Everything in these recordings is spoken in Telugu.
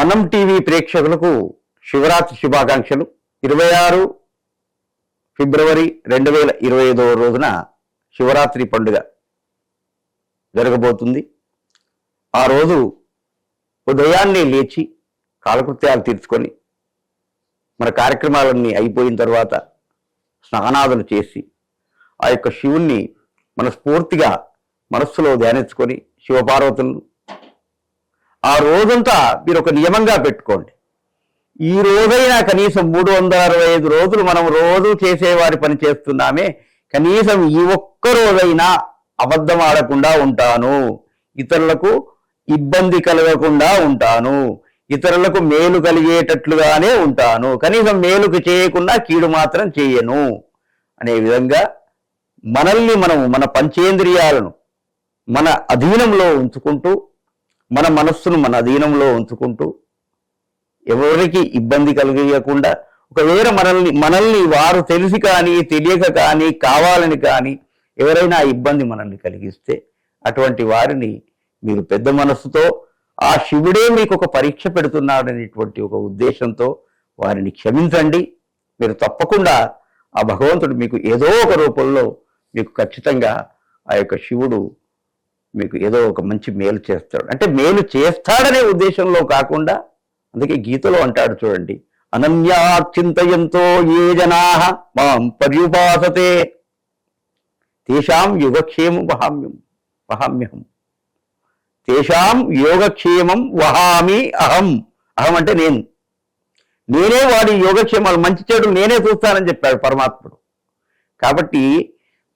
మనం టీవీ ప్రేక్షకులకు శివరాత్రి శుభాకాంక్షలు. ఇరవై ఆరు ఫిబ్రవరి రెండు వేల ఇరవై ఐదవ రోజున శివరాత్రి పండుగ జరగబోతుంది. ఆ రోజు ఉదయాన్నే లేచి కాలకృత్యాలు తీర్చుకొని మన కార్యక్రమాలన్నీ అయిపోయిన తర్వాత స్నానాదులు చేసి ఆ యొక్క శివుణ్ణి మనస్ఫూర్తిగా మనస్సులో ధ్యానించుకొని శివపార్వతులను ఆ రోజంతా మీరు ఒక నియమంగా పెట్టుకోండి. ఈ రోజైనా కనీసం మూడు వందల అరవై ఐదు రోజులు మనం రోజు చేసేవారి పని చేస్తున్నామే. కనీసం ఈ ఒక్క రోజైనా అబద్ధం ఆడకుండా ఉంటాను. ఇతరులకు ఇబ్బంది కలగకుండా ఉంటాను. ఇతరులకు మేలు కలిగేటట్లుగానే ఉంటాను. కనీసం మేలుకు చేయకుండా కీడు మాత్రం చేయను. అనే విధంగా మనల్ని మనము మన పంచేంద్రియాలను మన అధీనంలో ఉంచుకుంటూ మన మనస్సును మన అధీనంలో ఉంచుకుంటూ ఎవరికి ఇబ్బంది కలిగేయకుండా ఒకవేళ మనల్ని మనల్ని వారు తెలిసి కానీ తెలియక కానీ కావాలని కానీ ఎవరైనా ఇబ్బంది మనల్ని కలిగిస్తే అటువంటి వారిని మీరు పెద్ద మనస్సుతో ఆ శివుడే మీకు ఒక పరీక్ష పెడుతున్నాడనేటువంటి ఒక ఉద్దేశంతో వారిని క్షమించండి. మీరు తప్పకుండా ఆ భగవంతుడు మీకు ఏదో ఒక రూపంలో మీకు ఖచ్చితంగా ఆ యొక్క శివుడు మీకు ఏదో ఒక మంచి మేలు చేస్తాడు. అంటే మేలు చేస్తాడనే ఉద్దేశంలో కాకుండా అందుకే గీతలో అంటాడు చూడండి అనన్యాచింతయంతో ఏ జనా మాం పర్యుపాసతే తేషాం యుగక్షేమం వహామ్యం వహామ్యహం తేషాం యోగక్షేమం వహామి అహం అహం అంటే నేను నేనే వాడి యోగక్షేమాలు మంచి చెడు నేనే చూస్తానని చెప్పాడు పరమాత్ముడు. కాబట్టి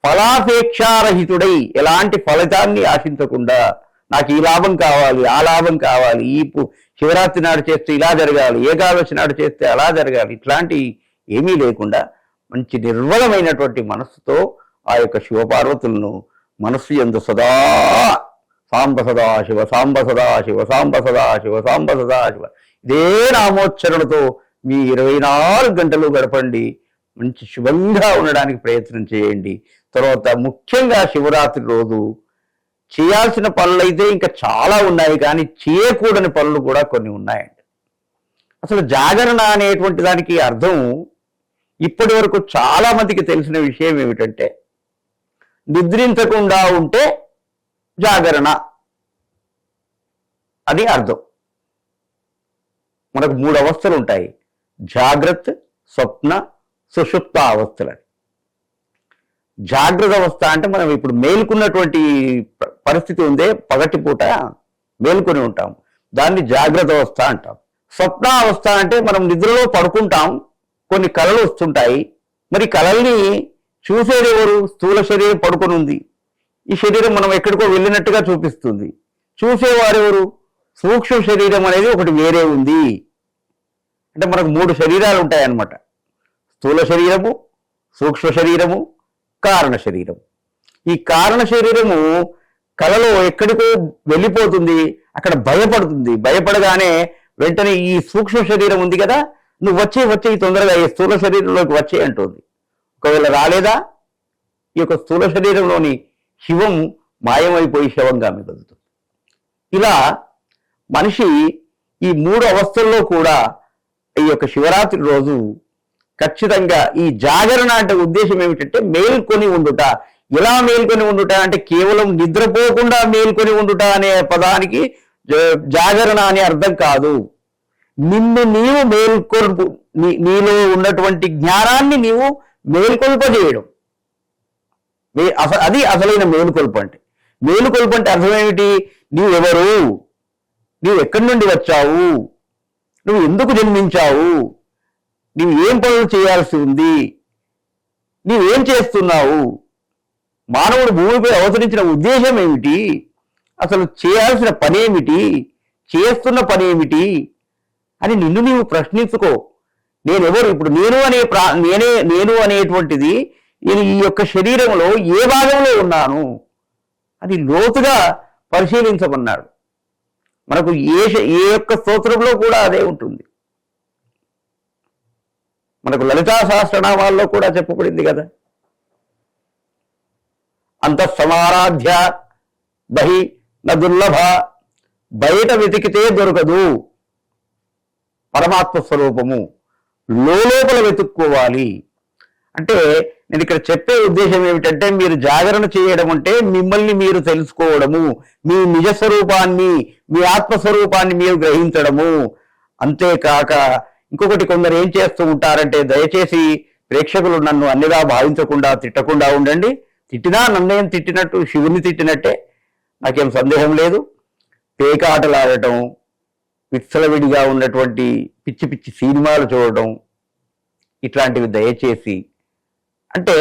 ఫలాపేక్షారహితుడై ఎలాంటి ఫలితాన్ని ఆశించకుండా నాకు ఈ లాభం కావాలి ఆ లాభం కావాలి ఈ శివరాత్రి నాడు చేస్తే ఇలా జరగాలి ఏకాదశి నాడు చేస్తే అలా జరగాలి ఇట్లాంటి ఏమీ లేకుండా మంచి నిర్మలమైనటువంటి మనస్సుతో ఆ యొక్క శివపార్వతులను మనస్సు ఎందు సదా సాంబ సదా శివ సాంబ సదా శివ సాంబ సదా శివ సాంబ సదా శివ. ఇదే నామోచ్చరణతో మీ ఇరవై నాలుగు గంటలు గడపండి. మంచి శుభంగా ఉండడానికి ప్రయత్నం చేయండి. తర్వాత ముఖ్యంగా శివరాత్రి రోజు చేయాల్సిన పనులు అయితే ఇంకా చాలా ఉన్నాయి కానీ చేయకూడని పనులు కూడా కొన్ని ఉన్నాయండి. అసలు జాగరణ అనేటువంటి దానికి అర్థం ఇప్పటి వరకు చాలామందికి తెలిసిన విషయం ఏమిటంటే నిద్రించకుండా ఉంటే జాగరణ. అది అర్థం. మనకు మూడు అవస్థలు ఉంటాయి. జాగ్రత్త స్వప్న సుషుప్త అవస్థలని. జాగ్రత్త అవస్థ అంటే మనం ఇప్పుడు మేలుకున్నటువంటి పరిస్థితి ఉందే పగటిపూట మేలుకొని ఉంటాం. దాన్ని జాగ్రత్త అవస్థ అంటాం. స్వప్న అవస్థ అంటే మనం నిద్రలో పడుకుంటాం కొన్ని కళలు వస్తుంటాయి. మరి కళల్ని చూసేది ఎవరు? స్థూల శరీరం పడుకొని ఉంది. ఈ శరీరం మనం ఎక్కడికో వెళ్ళినట్టుగా చూపిస్తుంది. చూసేవారెవరు సూక్ష్మ శరీరం అనేది ఒకటి వేరే ఉంది. అంటే మనకు మూడు శరీరాలు ఉంటాయన్నమాట. స్థూల శరీరము సూక్ష్మ శరీరము కారణ శరీరం. ఈ కారణ శరీరము కలలో ఎక్కడికో వెళ్ళిపోతుంది అక్కడ భయపడుతుంది. భయపడగానే వెంటనే ఈ సూక్ష్మ శరీరం ఉంది కదా నువ్వు వచ్చే వచ్చే తొందరగా ఈ స్థూల శరీరంలోకి వచ్చే అంటుంది. ఒకవేళ రాలేదా ఈ యొక్క స్థూల శరీరంలోని శివం మాయమైపోయి శవంగా మిగులుతుంది. ఇలా మనిషి ఈ మూడు అవస్థల్లో కూడా ఈ యొక్క శివరాత్రి రోజు ఖచ్చితంగా ఈ జాగరణ అంటే ఉద్దేశం ఏమిటంటే మేల్కొని ఉండుట. ఎలా మేల్కొని ఉండుట అంటే కేవలం నిద్రపోకుండా మేల్కొని ఉండుట అనే పదానికి జాగరణ అనే అర్థం కాదు. నిన్ను నీవు మేల్కొల్పు నీలో ఉన్నటువంటి జ్ఞానాన్ని నీవు మేల్కొల్పజేయడం. అసలు అస అది అసలైన మేలుకొల్పు అంటే. మేలుకొల్పు అంటే అర్థం ఏమిటి? నీవెవరు? నువ్వు ఎక్కడి నుండి వచ్చావు? నువ్వు ఎందుకు జన్మించావు? నీవు ఏం పనులు చేయాల్సి ఉంది నీవేం చేస్తున్నావు? మానవుడు భూమిపై అవతరించిన ఉద్దేశం ఏమిటి? అసలు చేయాల్సిన పని ఏమిటి? చేస్తున్న పని ఏమిటి? అని నిన్ను నీవు ప్రశ్నించుకో. నేనెవరు? ఇప్పుడు నేను అనే ప్రా నేనే నేను అనేటువంటిది నేను ఈ యొక్క శరీరంలో ఏ భాగంలో ఉన్నాను? అది లోతుగా పరిశీలించమన్నాడు. మనకు ఏ ఏ యొక్క స్తోత్రంలో కూడా అదే ఉంటుంది. మనకు లలితా సహస్రనామాల్లో కూడా చెప్పబడింది కదా. అంతఃసమారాధ్య బహి నదుర్లభ బయట వెతికితే దొరకదు. పరమాత్మ స్వరూపము. లోపల వెతుక్కోవాలి. అంటే నేను ఇక్కడ చెప్పే ఉద్దేశం ఏమిటంటే మీరు జాగరణ చేయడం అంటే మిమ్మల్ని మీరు తెలుసుకోవడము మీ నిజ స్వరూపాన్ని మీ ఆత్మస్వరూపాన్ని మీరు గ్రహించడము. అంతేకాక ఇంకొకటి కొందరు ఏం చేస్తూ ఉంటారంటే దయచేసి ప్రేక్షకులు నన్ను అన్నిగా భావించకుండా తిట్టకుండా ఉండండి. తిట్టినా నన్నేం తిట్టినట్టు శివుని తిట్టినట్టే నాకేం సందేహం లేదు. పేకాటలాడటం విత్సలవిడిగా ఉన్నటువంటి పిచ్చి పిచ్చి సినిమాలు చూడటం ఇట్లాంటివి దయచేసి అంటే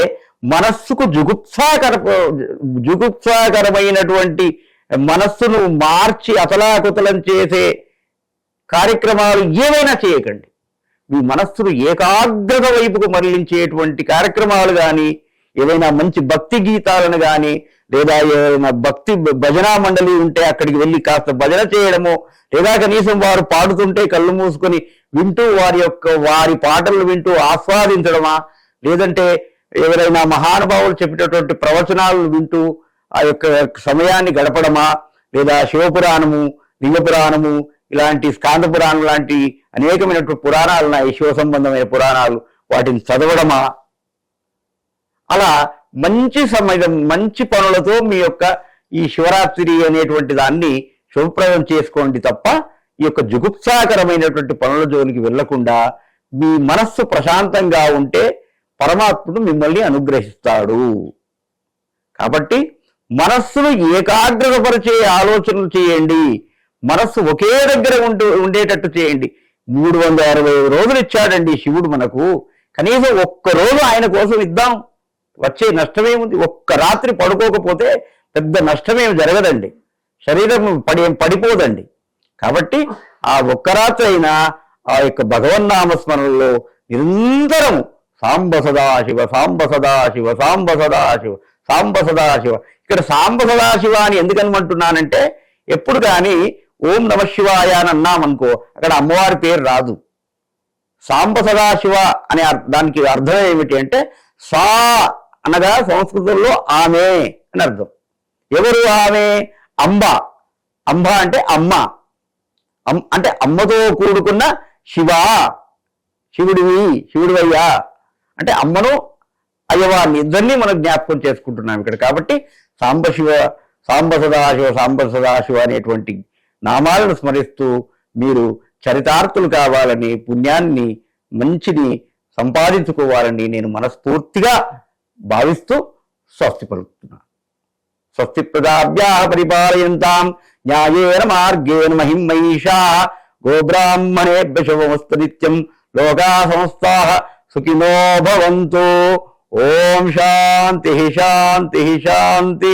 మనస్సుకు జుగుప్సాకర జుగుప్సాకరమైనటువంటి మనస్సును మార్చి అతలాకుతలం చేసే కార్యక్రమాలు ఏవైనా చేయకండి. మీ మనస్సును ఏకాగ్రత వైపుకు మరలించేటువంటి కార్యక్రమాలు కానీ ఏదైనా మంచి భక్తి గీతాలను కానీ లేదా ఏదైనా భక్తి భజనా మండలి ఉంటే అక్కడికి వెళ్ళి కాస్త భజన చేయడము లేదా కనీసం వారు పాడుతుంటే కళ్ళు మూసుకొని వింటూ వారి యొక్క వారి పాటలు వింటూ ఆస్వాదించడమా? లేదంటే ఎవరైనా మహానుభావులు చెప్పేటటువంటి ప్రవచనాలు వింటూ ఆ యొక్క సమయాన్ని గడపడమా? లేదా శివపురాణము లింగపురాణము ఇలాంటి స్కాంద పురాణం లాంటి అనేకమైనటువంటి పురాణాలు ఉన్నాయి. శివ సంబంధమైన పురాణాలు వాటిని చదవడమా? అలా మంచి సమయం మంచి పనులతో మీ యొక్క ఈ శివరాత్రి అనేటువంటి దాన్ని శుభప్రదం చేసుకోండి తప్ప ఈ యొక్క జుగుప్సాకరమైనటువంటి పనుల జోలికి వెళ్ళకుండా మీ మనస్సు ప్రశాంతంగా ఉంటే పరమాత్ముడు మిమ్మల్ని అనుగ్రహిస్తాడు. కాబట్టి మనస్సును ఏకాగ్రతపరిచే ఆలోచనలు చేయండి. మనస్సు ఒకే దగ్గర ఉంటూ ఉండేటట్టు చేయండి. మూడు వందల అరవై ఐదు రోజులు ఇచ్చాడండి శివుడు మనకు. కనీసం ఒక్క రోజు ఆయన కోసం ఇద్దాం. వచ్చే నష్టమేముంది? ఒక్క రాత్రి పడుకోకపోతే పెద్ద నష్టమేమి జరగదండి. శరీరం పడి పడిపోదండి. కాబట్టి ఆ ఒక్క రాత్రి అయినా ఆ యొక్క భగవన్నామస్మరణలో నిరంతరం సాంబ సదాశివ సాంబ సదాశివ సాంబ సదాశివ సాంబ సదాశివ ఇక్కడ సాంబ సదాశివ అని ఎందుకనమంటున్నానంటే ఎప్పుడు కానీ ఓం నమ శివాయ అని అన్నామనుకో అక్కడ అమ్మవారి పేరు రాదు. సాంబ సదాశివ అనే అర్- దానికి అర్థం ఏమిటి అంటే సా అనగా సంస్కృతంలో ఆమె అని అర్థం. ఎవరు ఆమె? అంబ. అంబ అంటే అమ్మ. అమ్- అంటే అమ్మతో కూడుకున్న శివ. శివుడివి శివుడివయ్యా. అంటే అమ్మను అయ్యవారిని ఇద్దరిని మనం జ్ఞాపకం చేసుకుంటున్నాం ఇక్కడ. కాబట్టి సాంబశివ సాంబ సదాశివ సాంబ సదాశివ అనేటువంటి నామాలను స్మరిస్తూ మీరు చరితార్థులు కావాలని పుణ్యాన్ని మంచిని సంపాదించుకోవాలని నేను మనస్ఫూర్తిగా భావిస్తూ స్వస్తి పలుకుతున్నాను. స్వస్తి ప్రజాభ్యా పరిపాలయంతాం న్యాయేన మార్గేణ మహిమైషా గోబ్రాహ్మణేభ్య శుభమస్తు నిత్యం లోకా సంస్థా సుఖినో భవంతు. ఓం శాంతి శాంతి శాంతి.